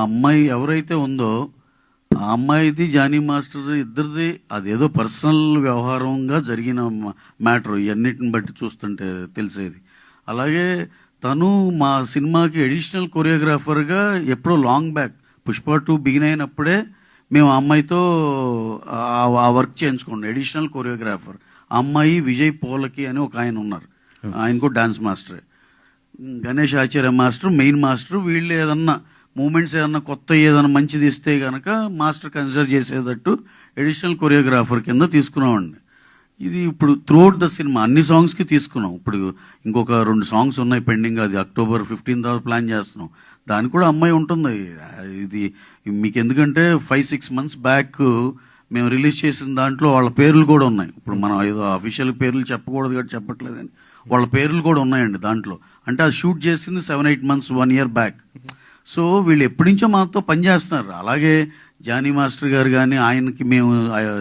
అమ్మాయి ఎవరైతే ఉందో ఆ అమ్మాయిది జానీ మాస్టర్ ఇద్దరిది అదేదో పర్సనల్ వ్యవహారంగా జరిగిన మ్యాటర్. ఇవన్నిటిని బట్టి చూస్తుంటే తెలిసేది. అలాగే తను మా సినిమాకి అడిషనల్ కొరియోగ్రాఫర్గా ఎప్పుడో long back Pushpa two begin అయినప్పుడే మేము ఆ అమ్మాయితో ఆ- వర్క్ చేయించుకోండి అడిషనల్ కొరియోగ్రాఫర్. అమ్మాయి విజయ్ పోలకి అని ఒక ఆయన ఉన్నారు. ఆయన కూడా dance మాస్టరే. Ganesh Acharya master main master వీళ్ళు ఏదన్నా మూమెంట్స్ ఏదన్నా కొత్త ఏదైనా మంచిది ఇస్తే కనుక మాస్టర్ కన్సిడర్ చేసేటట్టు ఎడిషనల్ కొరియోగ్రాఫర్ కింద తీసుకున్నామండి. ఇది ఇప్పుడు త్రూఅవుట్ ద సినిమా అన్ని సాంగ్స్కి తీసుకున్నాం. ఇప్పుడు ఇంకొక రెండు సాంగ్స్ ఉన్నాయి పెండింగ్ అది అక్టోబర్ ఫిఫ్టీన్ తర్వాత ప్లాన్ చేస్తున్నాం. దానికి కూడా అమ్మాయి ఉంటుంది. ఇది మీకు ఎందుకంటే ఫైవ్ సిక్స్ మంత్స్ బ్యాక్ మేము రిలీజ్ చేసిన దాంట్లో వాళ్ళ పేర్లు కూడా ఉన్నాయి. ఇప్పుడు మనం ఏదో అఫీషియల్ పేర్లు చెప్పకూడదు కాబట్టి చెప్పట్లేదని. వాళ్ళ పేర్లు కూడా ఉన్నాయండి దాంట్లో. అంటే అది షూట్ చేసింది seven eight months one year back so వీళ్ళు ఎప్పటి నుంచో మాతో పనిచేస్తున్నారు అలాగే జానీ మాస్టర్ గారు కానీ ఆయనకి మేము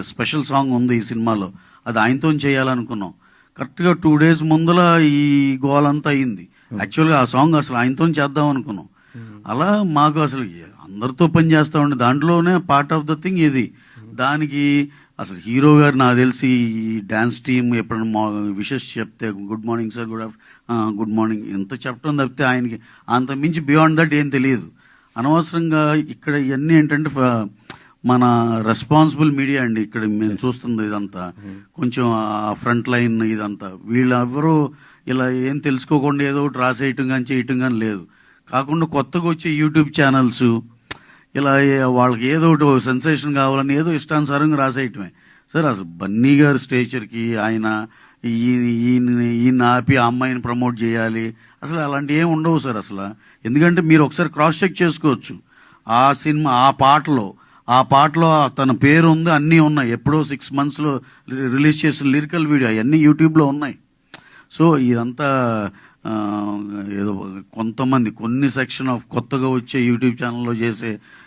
స్పెషల్ సాంగ్ ఉంది ఈ సినిమాలో. అది ఆయనతో చేయాలనుకున్నాం. కరెక్ట్గా టూ డేస్ ముందల ఈ గోల్ అంతా అయింది యాక్చువల్గా ఆ సాంగ్ అసలు ఆయనతో చేద్దాం అనుకున్నాం. అలా మాకు అసలు అందరితో పని చేస్తా ఉండే దాంట్లోనే పార్ట్ ఆఫ్ ద థింగ్ ఇది. దానికి అసలు హీరో గారు నాకు తెలిసి ఈ డ్యాన్స్ టీమ్ ఎప్పుడైనా మా విషెస్ చెప్తే good morning sir good good morning ఇంత చెప్పడం తప్పితే ఆయనకి అంత మించి బియాండ్ దట్ ఏం తెలియదు. అనవసరంగా ఇక్కడ ఇవన్నీ ఏంటంటే మన రెస్పాన్సిబుల్ మీడియా అండి ఇక్కడ మేము చూస్తుంది ఇదంతా. కొంచెం ఆ ఫ్రంట్ లైన్ ఇదంతా. వీళ్ళు ఎవరు ఇలా ఏం తెలుసుకోకుండా ఏదో ఒకటి రాసేయటం కానీ చేయటం కానీ లేదు. కాకుండా కొత్తగా వచ్చే యూట్యూబ్ ఛానల్స్ ఇలా వాళ్ళకి ఏదో ఒకటి సెన్సేషన్ కావాలని ఏదో ఇష్టానుసారంగా రాసేయటమే. సార్ అసలు బన్నీ గారి స్టేచర్కి ఆయన ఈయన ఈయన ఈయన ఆపి ఆ అమ్మాయిని ప్రమోట్ చేయాలి. అసలు అలాంటివి ఏమి ఉండవు సార్ అసలు. ఎందుకంటే మీరు ఒకసారి క్రాస్ చెక్ చేసుకోవచ్చు. ఆ సినిమా ఆ పాటలో ఆ పాటలో తన పేరు ఉంది అన్నీ ఉన్నాయి. ఎప్పుడో సిక్స్ మంత్స్లో రిలీజ్ చేసిన లిరికల్ వీడియో అవన్నీ యూట్యూబ్లో ఉన్నాయి. సో ఇదంతా ఏదో కొంతమంది కొన్ని సెక్షన్ ఆఫ్ కొత్తగా వచ్చే యూట్యూబ్ ఛానల్లో చేసే